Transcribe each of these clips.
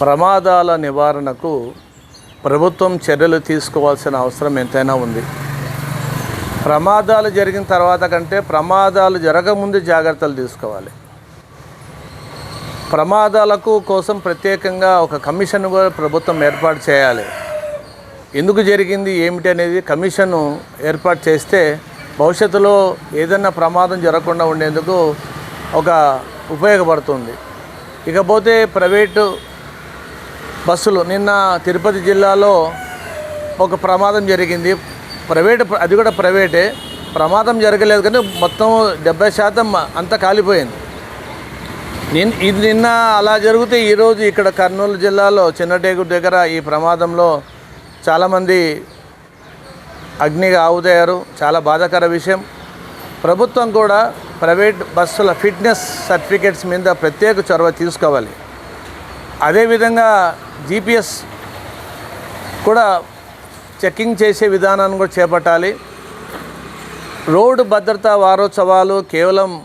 ప్రమాదాల నివారణకు ప్రభుత్వం చర్యలు తీసుకోవాల్సిన అవసరం ఎంతైనా ఉంది. ప్రమాదాలు జరిగిన తర్వాత కంటే ప్రమాదాలు జరగముందు జాగ్రత్తలు తీసుకోవాలి. ప్రమాదాలకు కోసం ప్రత్యేకంగా ఒక కమిషన్ కూడా ప్రభుత్వం ఏర్పాటు చేయాలి. ఎందుకు జరిగింది ఏమిటి అనేది కమిషను ఏర్పాటు చేస్తే భవిష్యత్తులో ఏదైనా ప్రమాదం జరగకుండా ఉండేందుకు ఒక ఉపయోగపడుతుంది. ఇకపోతే ప్రైవేటు బస్సులు నిన్న తిరుపతి జిల్లాలో ఒక ప్రమాదం జరిగింది. ప్రైవేట్ అది కూడా ప్రైవేటే. ప్రమాదం జరగలేదు కానీ మొత్తం డెబ్బై శాతం అంతా కాలిపోయింది. నిన్ ఇది నిన్న అలా జరిగితే ఈరోజు ఇక్కడ కర్నూలు జిల్లాలో చిన్నటేగురు దగ్గర ఈ ప్రమాదంలో చాలామంది అగ్నిగా ఆవుతయ్యారు చాలా బాధాకర విషయం. ప్రభుత్వం కూడా ప్రైవేట్ బస్సుల ఫిట్నెస్ సర్టిఫికేట్స్ మీద ప్రత్యేక చొరవ తీసుకోవాలి. అదేవిధంగా జీపీఎస్ కూడా చెక్కింగ్ చేసే విధానాన్ని కూడా చేపట్టాలి. రోడ్డు భద్రతా వారోత్సవాలు కేవలం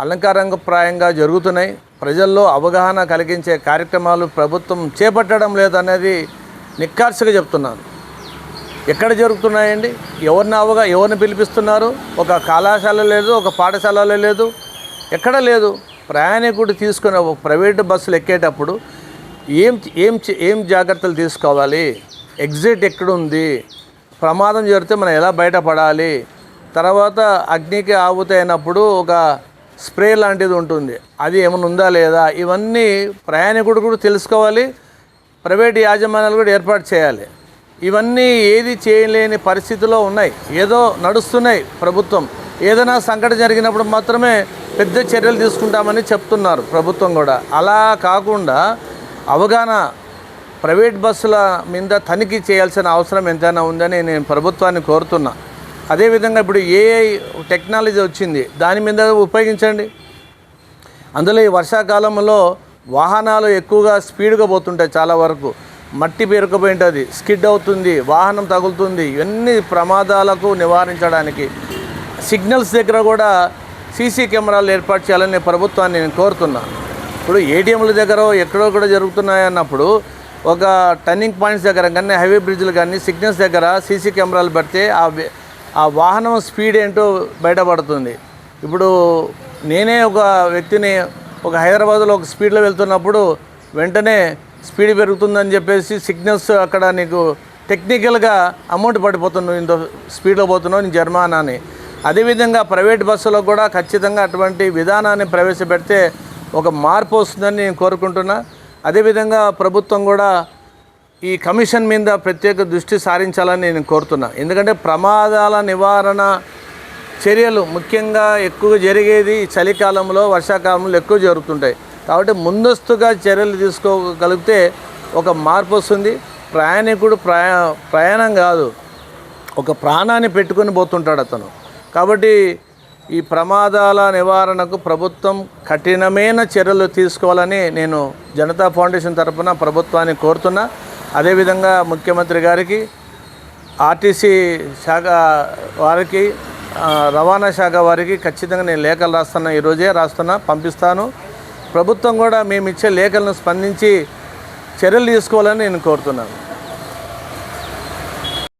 అలంకారంగప్రాయంగా జరుగుతున్నాయి. ప్రజల్లో అవగాహన కలిగించే కార్యక్రమాలు ప్రభుత్వం చేపట్టడం లేదనేది నిక్కార్సుగా చెప్తున్నాను. ఎక్కడ జరుగుతున్నాయండి? ఎవరిని అవగా ఎవరిని పిలిపిస్తున్నారు? ఒక కళాశాల లేదు ఒక పాఠశాలలో లేదు ఎక్కడ లేదు. ప్రయాణికుడు తీసుకుని ప్రైవేటు బస్సులు ఎక్కేటప్పుడు ఏం ఏం చే- ఏం జాగ్రత్తలు తీసుకోవాలి? ఎగ్జిట్ ఎక్కడుంది? ప్రమాదం జరిగితే మనం ఎలా బయటపడాలి? తర్వాత అగ్నికి ఆవుతైనప్పుడు ఒక స్ప్రే లాంటిది ఉంటుంది. అది ఏమైనా ఉందా లేదా? ఇవన్నీ ప్రయాణికుడు కూడా తెలుసుకోవాలి. ప్రైవేట్ యాజమాన్యాలు కూడా ఏర్పాటు చేయాలి. ఇవన్నీ ఏది చేయలేని పరిస్థితిలో ఉన్నాయి. ఏదో నడుస్తున్నాయి ప్రభుత్వం. ఏదైనా సంకట జరిగినప్పుడు మాత్రమే పెద్ద చర్యలు తీసుకుంటామని చెప్తున్నారు ప్రభుత్వం కూడా. అలా కాకుండా అవగాహన ప్రైవేట్ బస్సుల మీద తనిఖీ చేయాల్సిన అవసరం ఎంతైనా ఉందని నేను ప్రభుత్వాన్ని కోరుతున్నా. అదేవిధంగా ఇప్పుడు ఏఐ టెక్నాలజీ వచ్చింది దాని మీద ఉపయోగించండి. అందులో ఈ వర్షాకాలంలో వాహనాలు ఎక్కువగా స్పీడ్గా పోతుంటాయి చాలా వరకు. మట్టి పేరుకుపోయి ఉంటుంది స్కిడ్ అవుతుంది వాహనం తగులుతుంది ఇవన్నీ ప్రమాదాలకు నివారించడానికి. సిగ్నల్స్ దగ్గర కూడా సీసీ కెమెరాలు ఏర్పాటు చేయాలని ప్రభుత్వాన్ని నేను కోరుతున్నాను ఇప్పుడు ఏటీఎంల దగ్గర ఎక్కడో కూడా జరుగుతున్నాయి అన్నప్పుడు ఒక టర్నింగ్ పాయింట్స్ దగ్గర కానీ హైవే బ్రిడ్జ్లు కానీ సిగ్నల్స్ దగ్గర సీసీ కెమెరాలు పెడితే ఆ ఆ వాహనం స్పీడ్ ఏంటో బయటపడుతుంది. ఇప్పుడు నేనే ఒక వ్యక్తిని ఒక హైదరాబాద్లో ఒక స్పీడ్లో వెళ్తున్నప్పుడు వెంటనే స్పీడ్ పెరుగుతుందని చెప్పేసి సిగ్నల్స్ అక్కడ నీకు టెక్నికల్గా అమౌంట్ పడిపోతున్నావు ఇంత స్పీడ్లో పోతున్నావు నీ జర్మానా అని అదేవిధంగా ప్రైవేట్ బస్సులో కూడా ఖచ్చితంగా అటువంటి విధానాన్ని ప్రవేశపెడితే ఒక మార్పు వస్తుందని నేను కోరుకుంటున్నా. అదేవిధంగా ప్రభుత్వం కూడా ఈ కమిషన్ మీద ప్రత్యేక దృష్టి సారించాలని నేను కోరుతున్నా. ఎందుకంటే ప్రమాదాల నివారణ చర్యలు ముఖ్యంగా ఎక్కువ జరిగేది చలికాలంలో వర్షాకాలంలో ఎక్కువ జరుగుతుంటాయి. కాబట్టి ముందస్తుగా చర్యలు తీసుకోగలిగితే ఒక మార్పు వస్తుంది. ప్రయాణికుడు ప్రయా ప్రయాణం కాదు ఒక ప్రాణాన్ని పెట్టుకొని పోతుంటాడు అతను. కాబట్టి ఈ ప్రమాదాల నివారణకు ప్రభుత్వం కఠినమైన చర్యలు తీసుకోవాలని నేను జనతా ఫౌండేషన్ తరఫున ప్రభుత్వాన్ని కోరుతున్నా. అదేవిధంగా ముఖ్యమంత్రి గారికి ఆర్టీసీ శాఖ వారికి రవాణా శాఖ వారికి ఖచ్చితంగా నేను లేఖలు రాస్తున్నా ఈరోజే రాస్తున్నా పంపిస్తాను. ప్రభుత్వం కూడా మేము ఇచ్చే లేఖలను స్పందించి చర్యలు తీసుకోవాలని నేను కోరుతున్నాను.